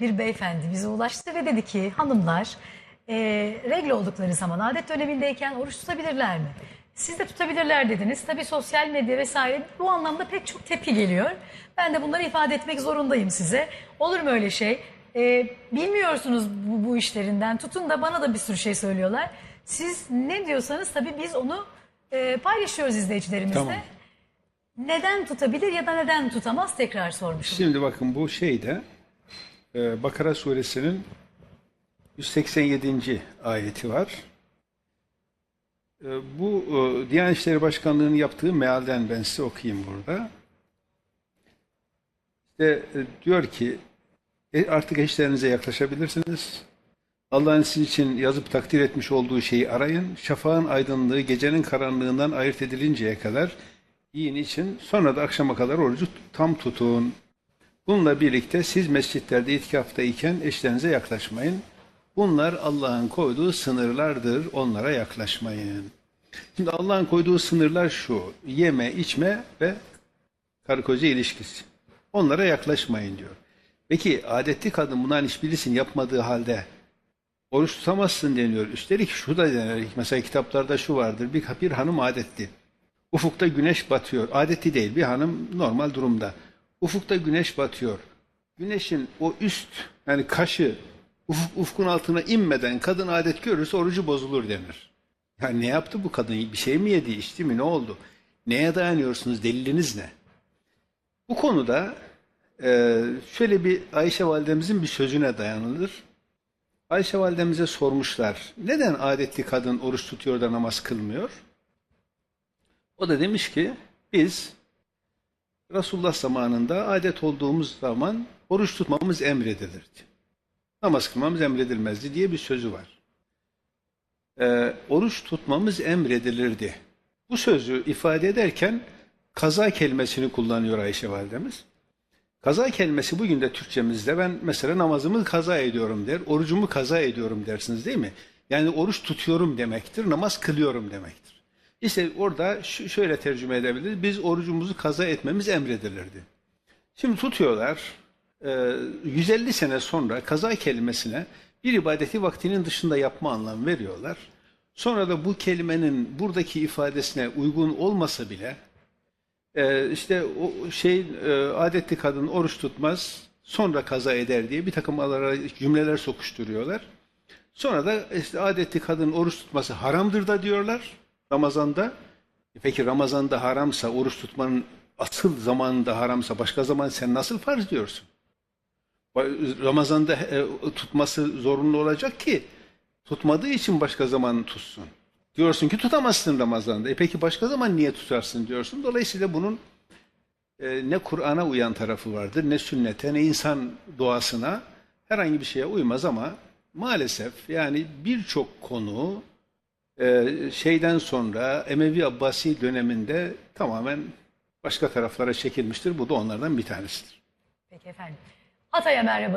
bir beyefendi bize ulaştı ve dedi ki hanımlar e, regl oldukları zaman adet dönemindeyken oruç tutabilirler mi? Siz de tutabilirler dediniz. Tabii sosyal medya vesaire bu anlamda pek çok tepki geliyor. Ben de bunları ifade etmek zorundayım size. Olur mu öyle şey? E, bilmiyorsunuz bu, bu işlerinden. Tutun da bana da bir sürü şey söylüyorlar. Siz ne diyorsanız tabii biz onu e, paylaşıyoruz izleyicilerimizle. Tamam. Neden tutabilir ya da neden tutamaz tekrar sormuşum. Şimdi bakın bu şeyde Bakara suresinin 187. ayeti var. E, bu e, Diyanet İşleri Başkanlığı'nın yaptığı mealden ben size okuyayım burada. İşte e, diyor ki "E, artık eşlerinize yaklaşabilirsiniz. Allah'ın sizin için yazıp takdir etmiş olduğu şeyi arayın. Şafağın aydınlığı gecenin karanlığından ayırt edilinceye kadar yiyin için sonra da akşama kadar orucu tam tutun. Bununla birlikte siz mescitlerde itikaftayken eşlerinize yaklaşmayın. Bunlar Allah'ın koyduğu sınırlardır. Onlara yaklaşmayın. Şimdi Allah'ın koyduğu sınırlar şu. Yeme, içme ve karı koca ilişkisi. Onlara yaklaşmayın diyor. Peki adetli kadın bunların hiçbirisini yapmadığı halde oruç tutamazsın deniyor. Üstelik şu da denir. Mesela kitaplarda şu vardır. Bir, bir hanım adetli. Ufukta güneş batıyor. Adetli değil bir hanım normal durumda. Ufukta güneş batıyor. Güneşin o üst yani kaşı ufuk, ufkun altına inmeden kadın adet görürse orucu bozulur denir. Yani ne yaptı bu kadın? Bir şey mi yedi, içti mi, ne oldu? Neye dayanıyorsunuz? Deliliniz ne? Bu konuda e, şöyle bir Ayşe validemizin bir sözüne dayanılır. Ayşe validemize sormuşlar. Neden adetli kadın oruç tutuyor da namaz kılmıyor? O da demiş ki biz Resulullah zamanında adet olduğumuz zaman oruç tutmamız emredilirdi. Namaz kılmamız emredilmezdi diye bir sözü var. Ee, oruç tutmamız emredilirdi. Bu sözü ifade ederken kaza kelimesini kullanıyor Ayşe validemiz. Kaza kelimesi bugün de Türkçemizde ben mesela namazımı kaza ediyorum der, orucumu kaza ediyorum dersiniz değil mi? Yani oruç tutuyorum demektir, namaz kılıyorum demektir. İşte orada şöyle tercüme edebiliriz. Biz orucumuzu kaza etmemiz emredilirdi. Şimdi tutuyorlar. e, 150 sene sonra kaza kelimesine bir ibadeti vaktinin dışında yapma anlamı veriyorlar. Sonra da bu kelimenin buradaki ifadesine uygun olmasa bile e, işte o şey e, adetli kadın oruç tutmaz sonra kaza eder diye bir takım aralara cümleler sokuşturuyorlar. Sonra da işte adetli kadın oruç tutması haramdır da diyorlar Ramazan'da. E Peki Ramazan'da haramsa, oruç tutmanın asıl zamanında haramsa başka zaman sen nasıl farz diyorsun? Ramazan'da e, tutması zorunlu olacak ki tutmadığı için başka zaman tutsun. Diyorsun ki tutamazsın Ramazan'da. E peki başka zaman niye tutarsın diyorsun. Dolayısıyla bunun e, ne Kur'an'a uyan tarafı vardır, ne sünnete, ne insan doğasına herhangi bir şeye uymaz ama maalesef yani birçok konu şeyden sonra Emevi Abbasi döneminde tamamen başka taraflara çekilmiştir. Bu da onlardan bir tanesidir. Peki efendim. Hatay'a merhaba